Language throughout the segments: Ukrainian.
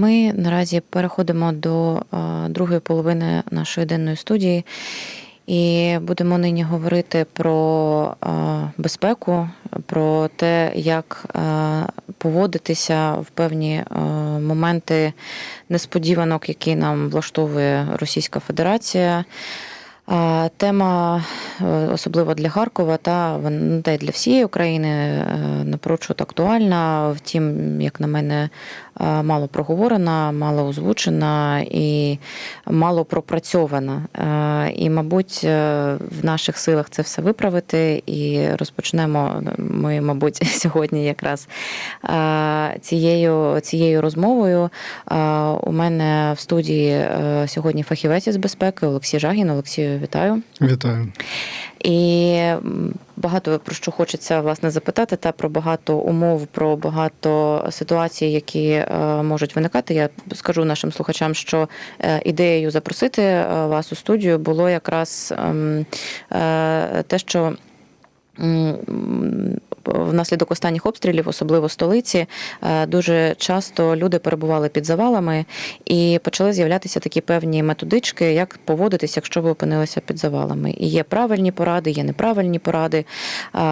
Ми наразі переходимо до е, другої половини нашої денної студії і будемо нині говорити про е, безпеку, про те, як е, поводитися в певні моменти несподіванок, які нам влаштовує Російська Федерація. Тема, особливо для Харкова, та вон- й для всієї України напрочуд актуальна. Втім, як на мене, мало проговорена, мало озвучена і мало пропрацьована. Е, І, мабуть, е, в наших силах це все виправити. І розпочнемо ми, мабуть, сьогодні якраз е, цією, цією розмовою. Е, У мене в студії е, сьогодні фахівець із безпеки Олексій Жагін. Олексію, вітаю. Вітаю. І багато про що хочеться власне запитати, та про багато умов, про багато ситуацій, які е, можуть виникати. Я скажу нашим слухачам, що е, ідеєю запросити е, вас у студію було якраз ем, те, що. Внаслідок останніх обстрілів, особливо столиці, е, дуже часто люди перебували під завалами і почали з'являтися такі певні методички, як поводитися, якщо ви опинилися під завалами. І є правильні поради, є неправильні поради.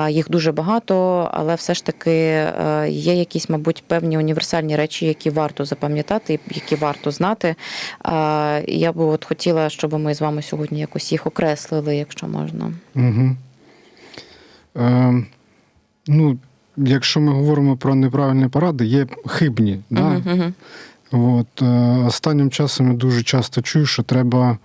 Їх дуже багато, але все ж таки е, є якісь, мабуть, певні універсальні речі, які варто запам'ятати, які варто знати. Я би от хотіла, щоб ми з вами сьогодні якось їх окреслили, якщо можна. Угу. Е, ну, якщо ми говоримо про неправильні поради, є хибні. Да? Мгм, мгм. От, е, останнім часом я дуже часто чую, що треба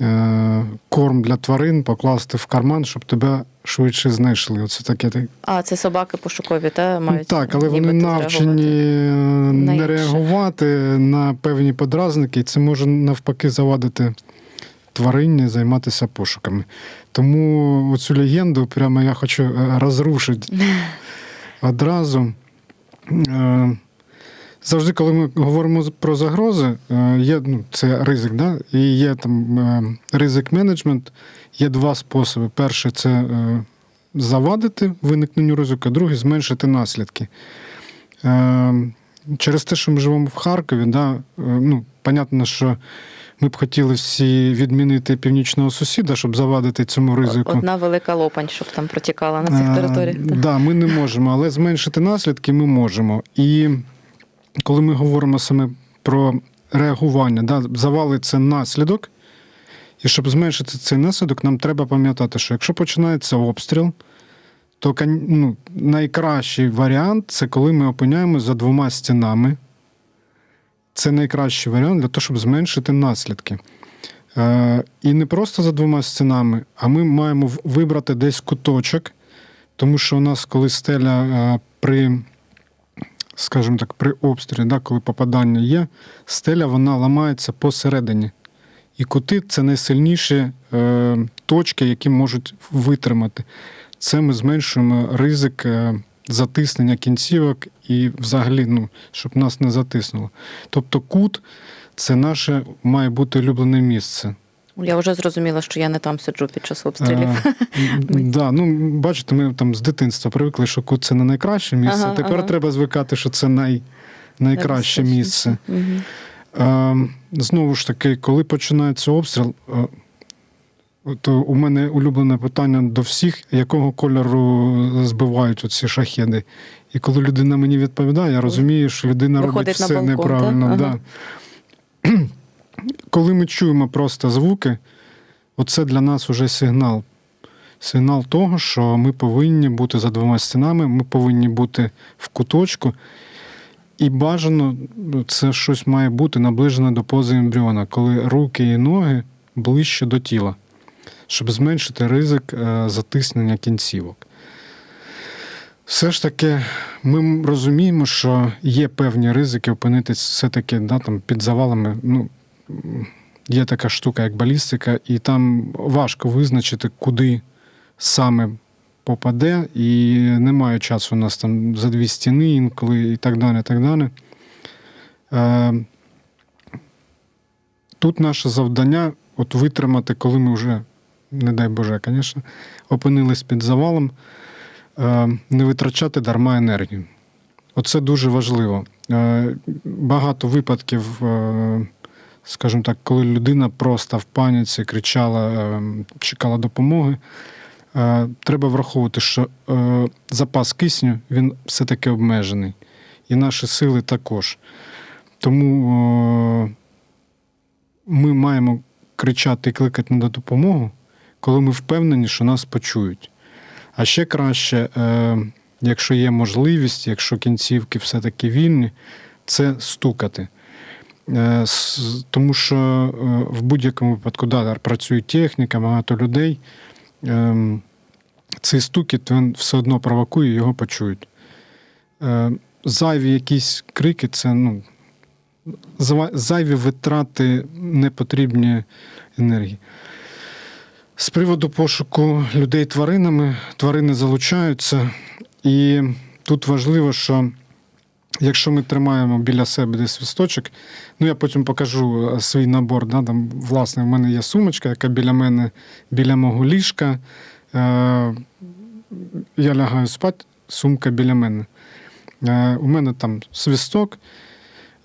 е, корм для тварин покласти в карман, щоб тебе швидше знайшли. Оце таке. так- А це собаки пошукові, та мають так, але вони навчені е, не реагувати на певні подразники, і це може навпаки завадити тварині займатися пошуками. Тому цю легенду прямо я хочу е, розрушити одразу. Е, Завжди, коли ми говоримо про загрози, е, є ну, це ризик, да? і є там ризик менеджмент. Є два способи. Перше це завадити виникненню ризику, а другий зменшити наслідки. Через те, що ми живемо в Харкові, да, ну, понятно, що ми б хотіли всі відмінити північного сусіда, щоб завадити цьому ризику. Одна велика лопань, щоб там протікала на цих Е, територіях. та. Да, ми не можемо, але зменшити наслідки ми можемо. І коли ми говоримо саме про реагування, да, завали це наслідок. І щоб зменшити цей наслідок, нам треба пам'ятати, що якщо починається обстріл, то ну, найкращий варіант це коли ми опиняємося за двома стінами. Це найкращий варіант для того, щоб зменшити наслідки. Е, і не просто за двома стінами, а ми маємо вибрати десь куточок, тому що у нас, коли стеля е, при, скажімо так, при обстрілі, да, коли попадання є, стеля вона ламається посередині. І кути це найсильніші е, точки, які можуть витримати. Це ми зменшуємо ризик затиснення кінцівок і взагалі, ну, щоб нас не затиснуло. Тобто кут це наше має бути улюблене місце. Я вже зрозуміла, що я не там сиджу під час обстрілів. Е, да, ну, бачите, ми там з дитинства привикли, що кут це не найкраще місце. Ага, Тепер ага. треба звикати, що це най, найкраще місце. Мгм. Е, знову ж таки, коли починається обстріл, е, то у мене улюблене питання до всіх, якого кольору збивають оці шахеди. І коли людина мені відповідає, я розумію, що людина робить Виходить на все балкон, неправильно. так? Ага. Да. Коли ми чуємо просто звуки, оце для нас уже сигнал. Сигнал того, що ми повинні бути за двома стінами, ми повинні бути в куточку. І бажано це щось має бути наближене до пози ембріона, коли руки і ноги ближче до тіла, щоб зменшити ризик е, затиснення кінцівок. Все ж таки, ми розуміємо, що є певні ризики опинитись все-таки да, там, під завалами. Ну, є така штука, як балістика, і там важко визначити, куди саме попаде, і немає часу у нас там за дві стіни інколи і так далі. так далі. Е, Тут наше завдання от витримати, коли ми вже, не дай Боже, звісно, опинились під завалом, е, не витрачати дарма енергію. Оце дуже важливо. Е, Багато випадків, е, скажімо так, коли людина просто в паніці кричала, чекала допомоги. Треба враховувати, що запас кисню він все-таки обмежений, і наші сили також. Тому ми маємо кричати і кликати на допомогу, коли ми впевнені, що нас почують. А ще краще, е, якщо є можливість, якщо кінцівки все-таки вільні, це стукати. Е, Тому що е, в будь-якому випадку да, працює техніка, багато людей. Е, Цей стукіт він все одно провокує, його почують. Зайві якісь крики це ну, зайві витрати непотрібні енергії. З приводу пошуку людей тваринами, тварини залучаються, і тут важливо, що якщо ми тримаємо біля себе десь свисточок, ну я потім покажу е, свій набор. Да, там, власне, в мене є сумочка, яка біля мене, біля мого ліжка. Е, я лягаю спати, сумка біля мене. Е, у мене там свисток.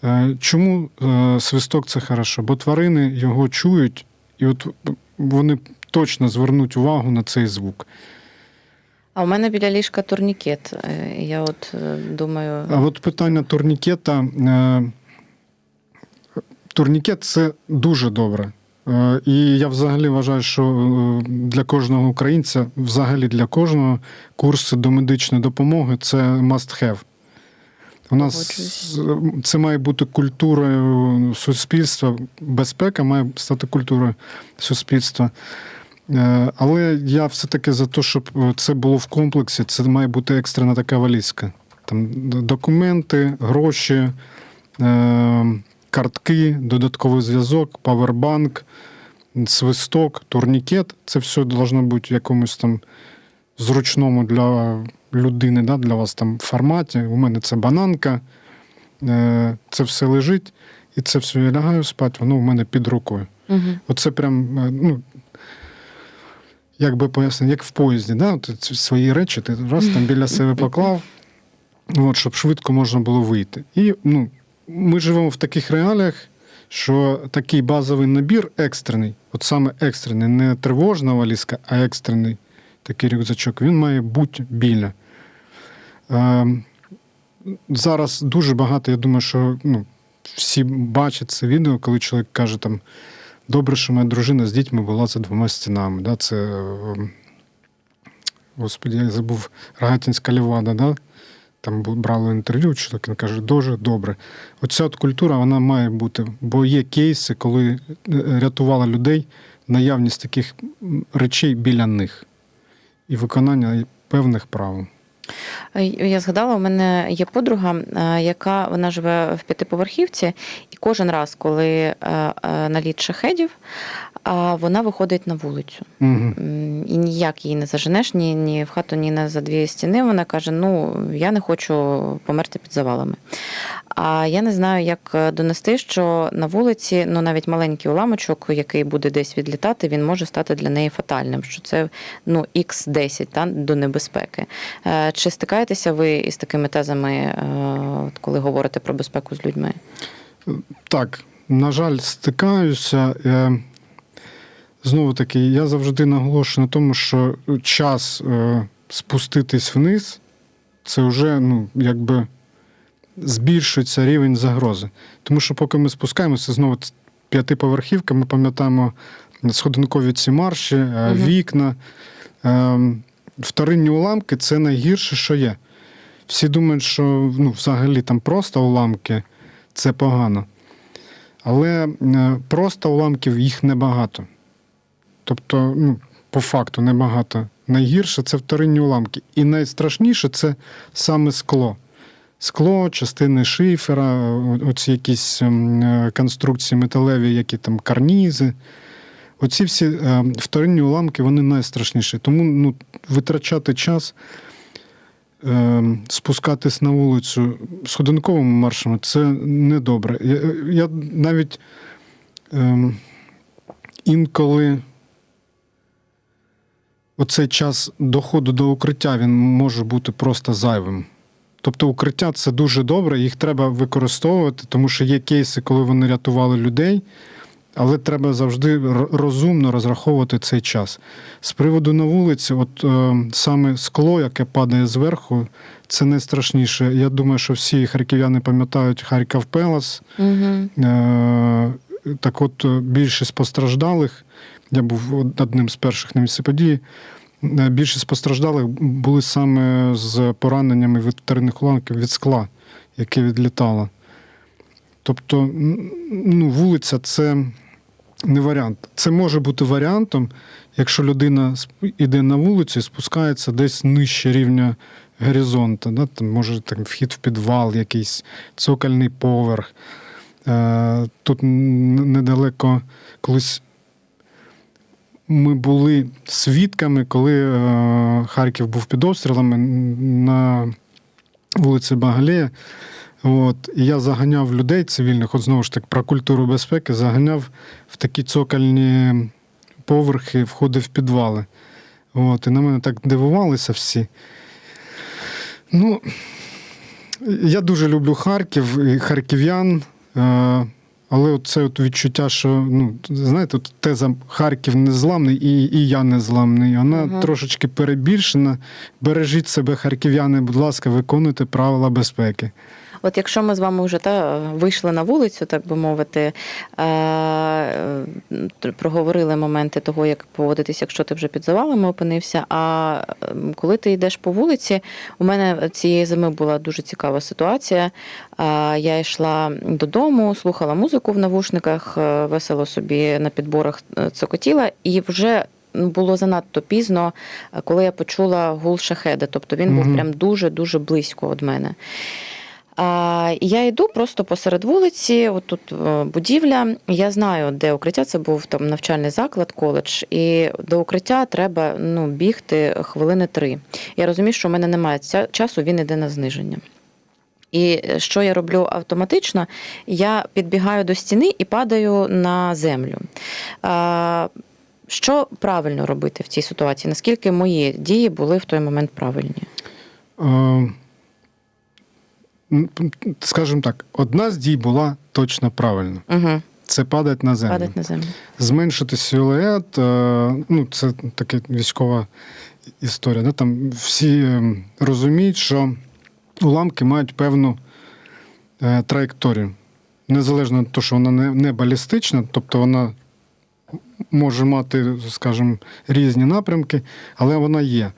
Е, Чому е, свисток це хорошо? Бо тварини його чують, і от вони точно звернуть увагу на цей звук. А у мене біля ліжка турнікет. Е, Я от е, думаю, А от питання турнікета. е, Турнікет це дуже добре. І я взагалі вважаю, що для кожного українця, взагалі для кожного, курси до медичної допомоги це must have. У нас це має бути культурою суспільства, безпека має стати культурою суспільства. Е, Але я все-таки за те, щоб е, це було в комплексі, це має бути екстрена така валізка. Там документи, гроші, е, картки, додатковий зв'язок, павербанк, свисток, турнікет. Це все должно бути в якомусь там зручному для людини, да, для вас там форматі. У мене це бананка, це все лежить, і це все я лягаю спати, воно в мене під рукою. угу. Оце прям, ну, як би пояснити, як в поїзді, да? От свої речі ти раз там біля себе поклав, от, щоб швидко можна було вийти. І ну, ми живемо в таких реаліях, що такий базовий набір екстрений, от саме екстрений, не тривожна валізка, а екстрений такий рюкзачок, він має бути біля. Е, зараз дуже багато, я думаю, що ну, всі бачать це відео, коли чоловік каже там. Добре, що моя дружина з дітьми була за двома стінами. Да? Це, е, господи, я забув Рогатинська Лівада, да? там брали інтерв'ю, чоловік він каже, дуже добре. Оця от культура вона має бути, бо є кейси, коли е, рятувала людей наявність таких речей біля них і виконання певних правил. Е, Я згадала, у мене є подруга, е, яка вона живе в п'ятиповерхівці, і кожен раз, коли е, наліт шахедів, вона виходить на вулицю. Угу. І ніяк її не заженеш, ні, ні в хату, ні на за дві стіни. Вона каже: Ну, я не хочу померти під завалами. А я не знаю, як е, донести, що на вулиці, ну навіть маленький уламочок, який буде десь відлітати, він може стати для неї фатальним. Що це ну х 10 та, до небезпеки. Е, Чи стикаєтеся ви із такими тезами, е, коли говорите про безпеку з людьми? Так, на жаль, стикаюся. Знову таки, я завжди наголошую на тому, що час спуститись вниз, це вже ну, якби збільшується рівень загрози. Тому що поки ми спускаємося, знову п'ятиповерхівка, ми пам'ятаємо сходинкові ці марші, Мгм. вікна. Е, Вторинні уламки це найгірше, що є. Всі думають, що ну, взагалі там просто уламки це погано. Але е, просто уламків їх небагато. Тобто, ну, по факту, небагато. Найгірше це вторинні уламки. І найстрашніше це саме скло. Скло, частини шифера, оці якісь ем, е, конструкції металеві, які там карнізи. Оці всі е, вторинні уламки, вони найстрашніші. Тому ну, витрачати час, е, спускатись на вулицю сходинковими маршами це недобре. Я, я навіть е, інколи оцей час доходу до укриття він може бути просто зайвим. Тобто укриття це дуже добре, їх треба використовувати, тому що є кейси, коли вони рятували людей, але треба завжди розумно розраховувати цей час. З приводу на вулиці, от е, саме скло, яке падає зверху, це найстрашніше. Я думаю, що всі харків'яни пам'ятають Харків Пелас. Угу. Е, Так от, е, більшість постраждалих, я був одним з перших на місці події. Більшість постраждалих були саме з пораненнями від вторинних уламків від скла, яке відлітало. Тобто, ну, вулиця це не варіант. Це може бути варіантом, якщо людина йде на вулицю і спускається десь нижче рівня горизонту. Да? Там, може там, вхід в підвал, якийсь цокольний поверх. Е, Тут недалеко колись ми були свідками, коли е, Харків був під обстрілами на вулиці Багалея. От, і я заганяв людей цивільних, от знову ж таки, про культуру безпеки, заганяв в такі цокольні поверхи, входив в підвали. От, і на мене так дивувалися всі. Ну, я дуже люблю Харків і харків'ян. Але це от відчуття, що ну, знаєте, от теза Харків незламний і, і я незламний, вона угу. трошечки перебільшена. Бережіть себе, харків'яни, будь ласка, виконуйте правила безпеки. От якщо ми з вами вже та вийшли на вулицю, так би мовити, е, проговорили моменти того, як поводитися, якщо ти вже під завалами опинився. А коли ти йдеш по вулиці, у мене цієї зими була дуже цікава ситуація. Е, Я йшла додому, слухала музику в навушниках, е, весело собі на підборах цокотіла, і вже було занадто пізно, коли я почула гул шахеда. Тобто він був Мгм. прям дуже дуже близько від мене. Я йду просто посеред вулиці, от тут е, будівля. Я знаю, де укриття. Це був там навчальний заклад, коледж. І до укриття треба ну, бігти хвилини три. Я розумію, що в мене немає часу, він іде на зниження. І що я роблю автоматично? Я підбігаю до стіни і падаю на землю. Що правильно робити в цій ситуації? Наскільки мої дії були в той момент правильні? Скажімо так, одна з дій була точно правильна. Угу. Це падати на землю. Падати на землю. Зменшити силует, е, ну, це така військова історія. Да? Там всі е, розуміють, що уламки мають певну е, траєкторію. Незалежно від того, що вона не, не балістична, тобто вона може мати, скажімо, різні напрямки, але вона є.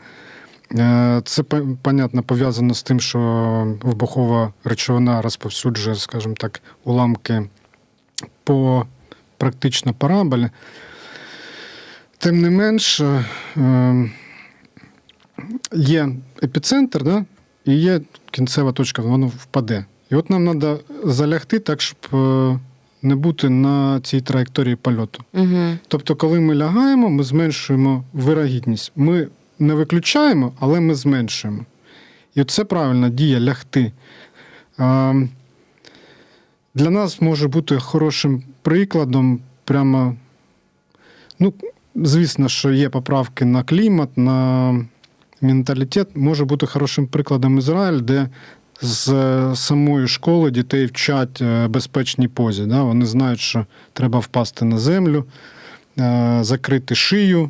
Е, Це, понятно, пов'язано з тим, що вибухова речовина розповсюджує, скажімо так, уламки по практично параболі. Тим не менш, е, є епіцентр, да? і є кінцева точка, воно впаде. І от нам треба залягти так, щоб е, не бути на цій траєкторії польоту. Угу. Тобто, коли ми лягаємо, ми зменшуємо вирогідність. Ми не виключаємо, але ми зменшуємо. І це правильна дія лягти. Для нас може бути хорошим прикладом прямо. Ну, звісно, що є поправки на клімат, на менталітет. Може бути хорошим прикладом Ізраїль, де з е, самої школи дітей вчать е, безпечній позі. Да? Вони знають, що треба впасти на землю, е, закрити шию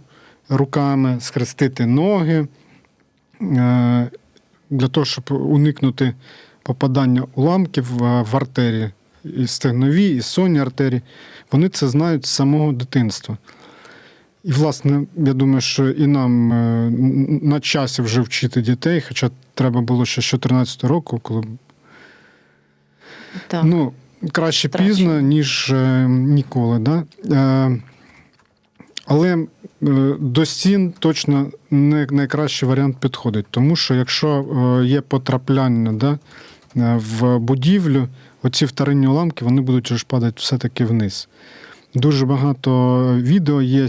руками, схрестити ноги е, для того, щоб уникнути попадання уламків е, в артерії, і стегнові, і сонні артерії. Вони це знають з самого дитинства. І, власне, я думаю, що і нам е, на часі вже вчити дітей, хоча треба було ще з 14 року, коли Так. Ну, краще Краще. пізно, ніж е, ніколи. Да? Але е, до стін точно не найкращий варіант підходить, тому що якщо е, є потрапляння да, е, в будівлю, оці вторинні уламки вони будуть ж падати все-таки вниз. Дуже багато відео є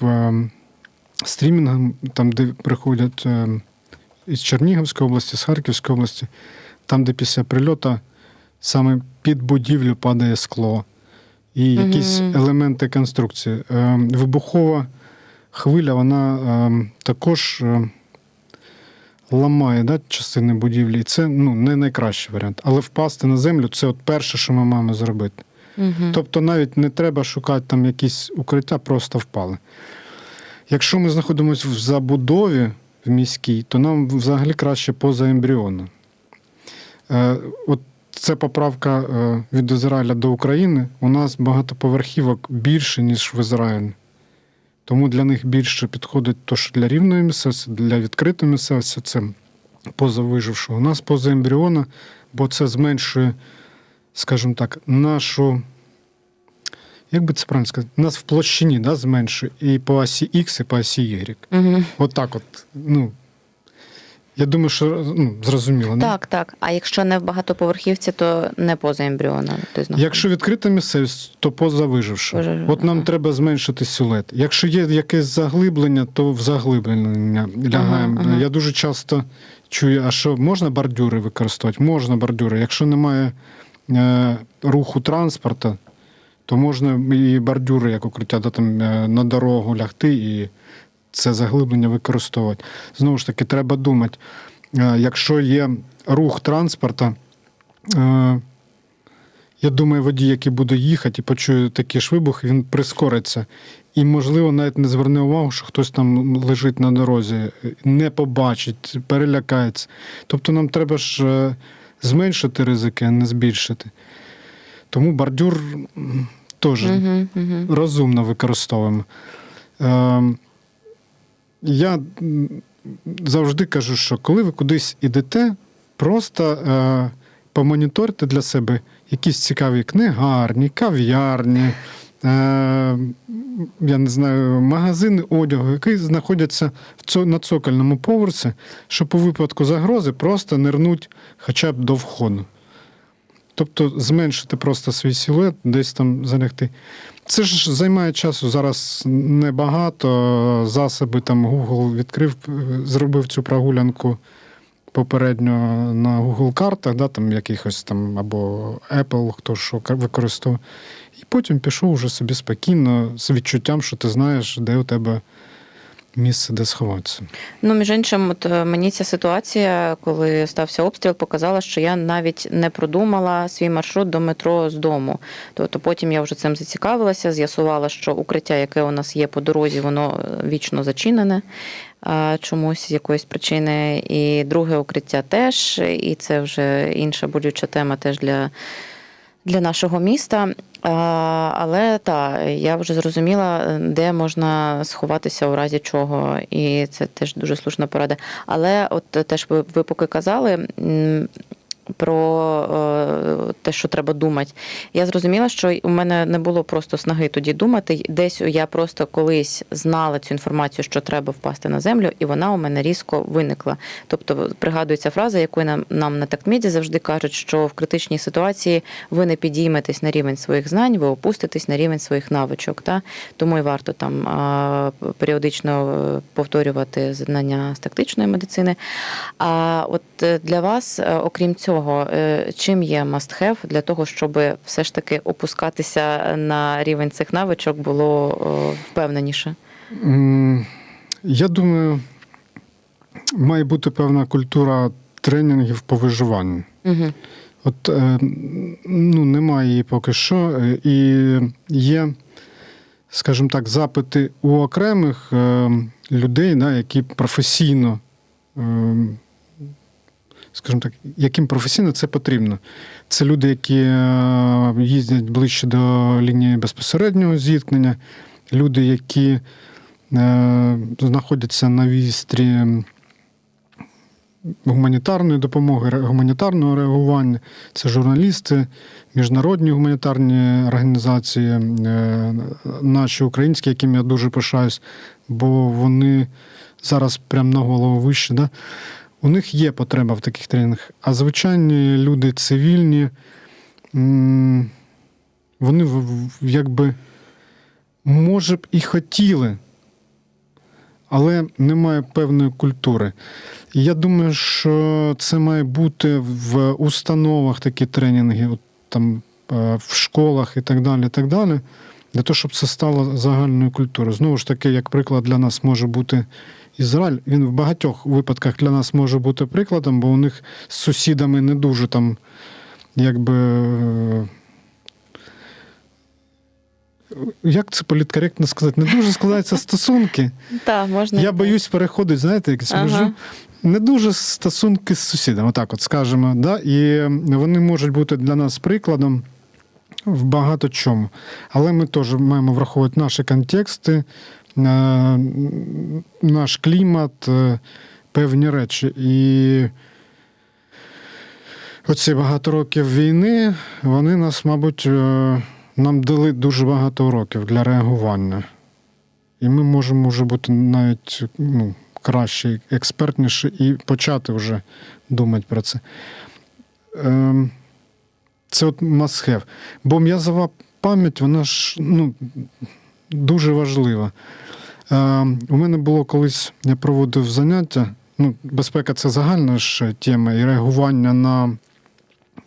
в е, стрімінгах, там, де приходять із Чернігівської області, з Харківської області, там, де після прильоту саме під будівлю падає скло і якісь елементи конструкції. Е, Вибухова хвиля, вона е, також е, ламає да, частини будівлі. І це ну, не найкращий варіант. Але впасти на землю це от перше, що ми маємо зробити. Угу. Тобто навіть не треба шукати там якісь укриття, просто впали. Якщо ми знаходимося в забудові в міській, то нам взагалі краще поза ембріоном. От це поправка е, від Ізраїля до України. У нас багатоповерхівок більше, ніж в Ізраїлі. Тому для них більше підходить то, що для рівної місцевості, для відкритої місцевості це поза вижившого. У нас поза ембріона, бо це зменшує, скажімо так, нашу. Як би це правильно сказати? Нас в площині да, зменшує і по осі X, і по осі Y. Угу. От так от. Ну, я думаю, що ну, зрозуміло. не? Так, так. А якщо не в багатоповерхівці, то не поза ембріоном. Якщо відкрита місцевість, то поза. Поза- От нам ага. треба зменшити силует. Якщо є якесь заглиблення, то в заглиблення лягаємо. Ага, ага. Я дуже часто чую, а що можна бордюри використовувати? Можна бордюри. Якщо немає е, руху транспорту, то можна і бордюри, як укриття, да, там, е, на дорогу лягти і це заглиблення використовувати. Знову ж таки, треба думати, е, якщо є рух транспорту, е, я думаю, водій, який буде їхати і почує такі ж вибухи, він прискориться. І, можливо, навіть не зверне увагу, що хтось там лежить на дорозі, не побачить, перелякається. Тобто нам треба ж е, зменшити ризики, а не збільшити. Тому бордюр теж Угу, угу. розумно використовуємо. Я завжди кажу, що коли ви кудись ідете, просто е, помоніторте для себе якісь цікаві книгарні, кав'ярні, е, я не знаю, магазини одягу, які знаходяться в на цокольному поверсі, щоб у випадку загрози просто нирнуть хоча б до входу. Тобто зменшити просто свій силует, десь там залягти. Це ж займає часу зараз небагато. Засоби там Google відкрив, е, зробив цю прогулянку попередньо на Google картах, да, там якихось там або Apple, хто що використовує. І потім пішов уже собі спокійно, з відчуттям, що ти знаєш, де у тебе місце, де сховатися. Ну, між іншим, от е, мені ця ситуація, коли стався обстріл, показала, що я навіть не продумала свій маршрут до метро з дому. Тобто потім я вже цим зацікавилася, з'ясувала, що укриття, яке у нас є по дорозі, воно е, вічно зачинене чомусь з якоїсь причини. І друге укриття теж, і це вже інша болюча тема теж для. Для нашого міста, але так, я вже зрозуміла, де можна сховатися у разі чого, і це теж дуже слушна порада. Але от теж ви, ви поки казали про е, те, що треба думати. Я зрозуміла, що у мене не було просто снаги тоді думати. Десь я просто колись знала цю інформацію, що треба впасти на землю, і вона у мене різко виникла. Тобто пригадується фраза, яку нам, нам на тактміді завжди кажуть, що в критичній ситуації ви не підійметесь на рівень своїх знань, ви опуститесь на рівень своїх навичок. Та? Тому і варто там періодично е, повторювати знання з тактичної медицини. А от е, для вас, окрім цього, е, чим є must have для того, щоб все ж таки опускатися на рівень цих навичок було впевненіше? Я думаю, має бути певна культура тренінгів по виживанню. Угу. От е, ну, немає її поки що. е, І є, скажімо так, запити у окремих людей, да, які професійно, е, скажімо так, яким професійно це потрібно. Це люди, які е, їздять ближче до лінії безпосереднього зіткнення, люди, які е, знаходяться на вістрі гуманітарної допомоги, гуманітарного реагування. Це журналісти, міжнародні гуманітарні організації, е, наші українські, яким я дуже пишаюсь, бо вони зараз прямо на голову вище. Да? У них є потреба в таких тренінгах. А звичайні люди цивільні, вони якби може б і хотіли, але немає певної культури. І я думаю, що це має бути в установах такі тренінги, от там е, в школах і так далі. і так далі, Для того, щоб це стало загальною культурою. Знову ж таки, як приклад для нас може бути Ізраїль він в багатьох випадках для нас може бути прикладом, бо у них з сусідами не дуже там, якби. е, Як це політкоректно сказати? Не дуже складаються стосунки. Так, можна. Я боюсь переходити, знаєте, якісь Ага. межі. Не дуже стосунки з сусідами, отак от скажемо. Да? І вони можуть бути для нас прикладом в багато чому. Але ми теж маємо враховувати наші контексти, наш клімат, е, певні речі. І оці багато років війни, вони нас, мабуть, е, нам дали дуже багато уроків для реагування. І ми можемо вже бути навіть ну, краще, експертніше і почати вже думати про це. Ем, це от must have. Бо м'язова пам'ять, вона ж ну, дуже важлива. Ем, у мене було колись, я проводив заняття. Ну, безпека це загальна ж тема, і реагування на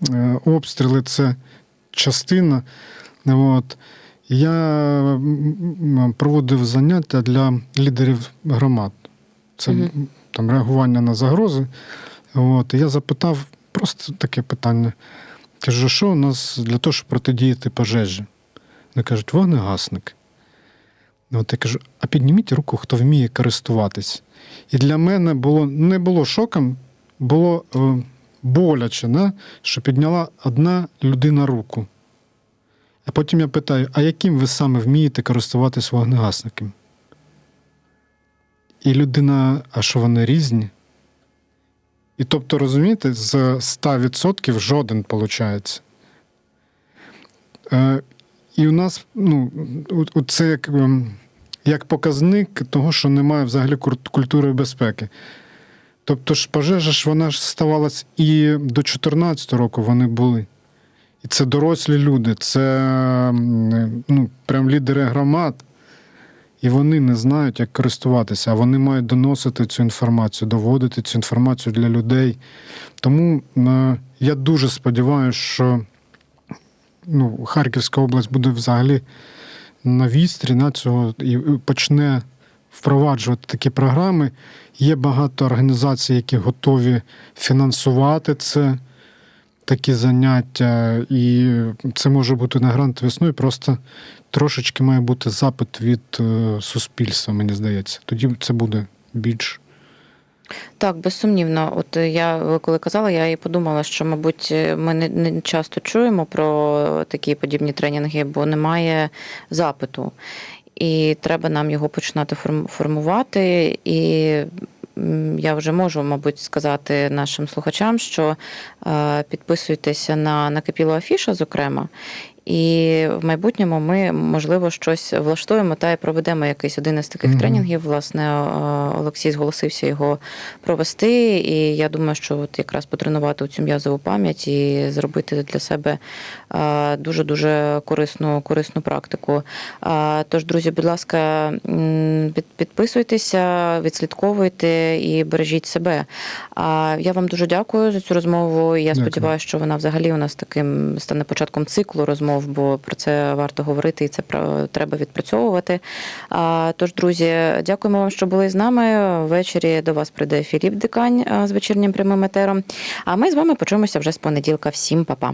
е, обстріли це частина. От. Я проводив заняття для лідерів громад. Це Мгм. там реагування на загрози. От. І я запитав просто таке питання. Кажу, що у нас для того, щоб протидіяти пожежі? Вони кажуть, вогнегасник. От я кажу, а підніміть руку, хто вміє користуватись. І для мене було не було шоком, було е, боляче, да? що підняла одна людина руку. А потім я питаю: а яким ви саме вмієте користуватись вогнегасником? І людина, а що вони різні? І тобто, розумієте, з 100% жоден виходить. І у нас, ну, це як, ем, як показник того, що немає взагалі культури безпеки. Тобто ж пожежа ж вона ж ставалась і до 14 року вони були. І це дорослі люди, це ну, прям лідери громад. І вони не знають, як користуватися, а вони мають доносити цю інформацію, доводити цю інформацію для людей. Тому е, я дуже сподіваюся, що ну, Харківська область буде взагалі на вістрі на цього і почне впроваджувати такі програми. Є багато організацій, які готові фінансувати це, такі заняття, і це може бути на грант весною. Просто трошечки має бути запит від е, суспільства, мені здається. Тоді це буде більш. Так, безсумнівно. От я ви коли казала, я і подумала, що, мабуть, ми не, не часто чуємо про такі подібні тренінги, бо немає запиту. І треба нам його починати формувати. І я вже можу, мабуть, сказати нашим слухачам, що е, підписуйтеся на накипілу афіша, зокрема. І в майбутньому ми, можливо, щось влаштуємо та й проведемо якийсь один із таких Мгм. тренінгів. Власне, е, Олексій зголосився його провести. І я думаю, що от якраз потренувати цю м'язову пам'ять і зробити для себе дуже дуже корисну корисну практику. А, Тож, друзі, будь ласка, підписуйтеся, відслідковуйте і бережіть себе. А я вам дуже дякую за цю розмову. Я Дякую. сподіваюся, що вона взагалі у нас таким стане початком циклу розмов, бо про це варто говорити і це треба відпрацьовувати. Тож, друзі, дякуємо вам, що були з нами. Ввечері до вас прийде Філіп Дикань з вечірнім прямим етером. А ми з вами почуємося вже з понеділка. Всім па-па.